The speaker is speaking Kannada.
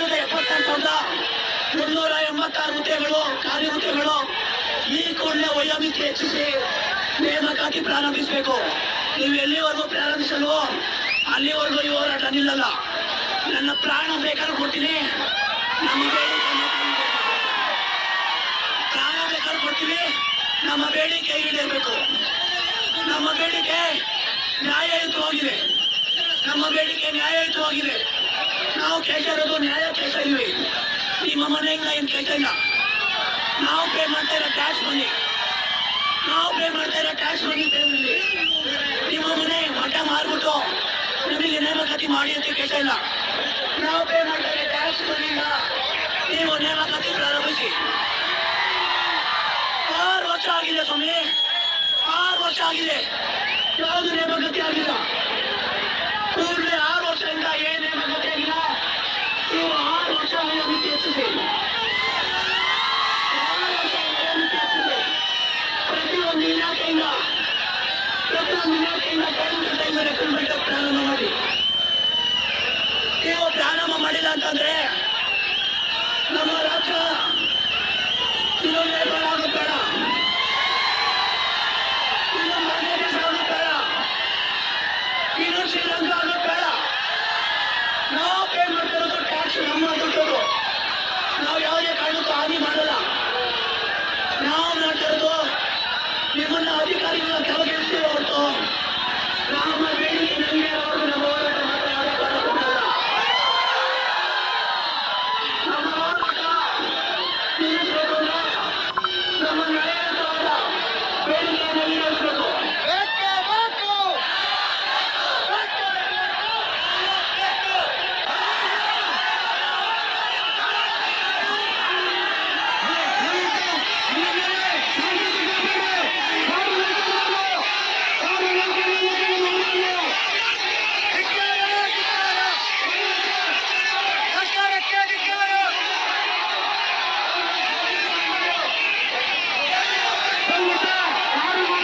ಲಕ್ಷದ ಎಪ್ಪತ್ತಾರು ಸಾವಿರದ ಮುನ್ನೂರ ಎಂಬತ್ತಾರು ಹುದ್ದೆಗಳು, ಖಾಲಿ ಹುದ್ದೆಗಳು ಈ ಕೂಡಲೇ ವಯೋಮಿತಿ ಹೆಚ್ಚಿಸಿ ನೇಮಕಾತಿ ಪ್ರಾರಂಭಿಸಬೇಕು. ನೀವು ಎಲ್ಲಿವರೆಗೂ ಪ್ರಾರಂಭಿಸಲು ಅಲ್ಲಿವರೆಗೂ ಈ ಹೋರಾಟ ನಿಲ್ಲಲ್ಲ. ನನ್ನ ಪ್ರಾಣ ಬೇಕಾದ್ರೂ ಕೊಡ್ತೀನಿ. ಮಾತ್ರ ಪ್ರಾಣ ಬೇಕಾದ್ರೂ ಕೊಡ್ತೀವಿ ನಮ್ಮ ಬೇಡಿಕೆ ಈಡೇರಬೇಕು. ನಮ್ಮ ಬೇಡಿಕೆ ನ್ಯಾಯಯುತವಾಗಿದೆ. ನಮ್ಮ ಬೇಡಿಕೆ ನ್ಯಾಯಯುತವಾಗಿದೆ. ನಾವು ಕೇಳ್ತಾ ಇರೋದು ನ್ಯಾಯ ಕೇಳ್ತಾ ಇದೀವಿ. ನಿಮ್ಮ ಮನೆಯಿಂದ ಏನು ಕೇಳ್ತಾ ಇಲ್ಲ. ನಾವು ಪೇ ಮಾಡ್ತಾ ಇರೋ ಟ್ಯಾಕ್ಸ್ ಮನಿ ನಾವು ಪೇ ಮಾಡ್ತಾ ಇರೋ ಟ್ಯಾಕ್ಸ್ ಮನಿ ನಿಮ್ಮ ಮನೆ ಮಠ ಮಾರ್ಬಿಟ್ಟು ನಮಗೆ ನೇಮಕಾತಿ ಮಾಡಿ ಅಂತ ಕೇಳ್ತಾ ಇಲ್ಲ. ನಾವು ಪೇ ಮಾಡ್ತಾ ಇರೋ ಟ್ಯಾಕ್ಸ್ ಮನಿಯಿಂದ ನೀವು ನೇಮಕಾತಿ ಪ್ರಾರಂಭಿಸಿ. ಆರು ವರ್ಷ ಆಗಿದೆ ಸ್ವಾಮಿ. ಆರು ವರ್ಷ ಆಗಿದೆ. ಯಾವುದು ನೇಮಕಾತಿ ಆಗಿಲ್ಲ. ಕೂಡಲೇ ಆರು ಪ್ರಾರಂಭ ಮಾಡಿ ನೀವು ಪ್ರಾರಂಭ ಮಾಡಿಲ್ಲ ಅಂತಂದ್ರೆ ನಮ್ಮ ರಾಜ್ಯ ಆಗೋದು ಬೇಡ ಬೇಡ ಇದು ಶ್ರೀಲಂಕಾ How do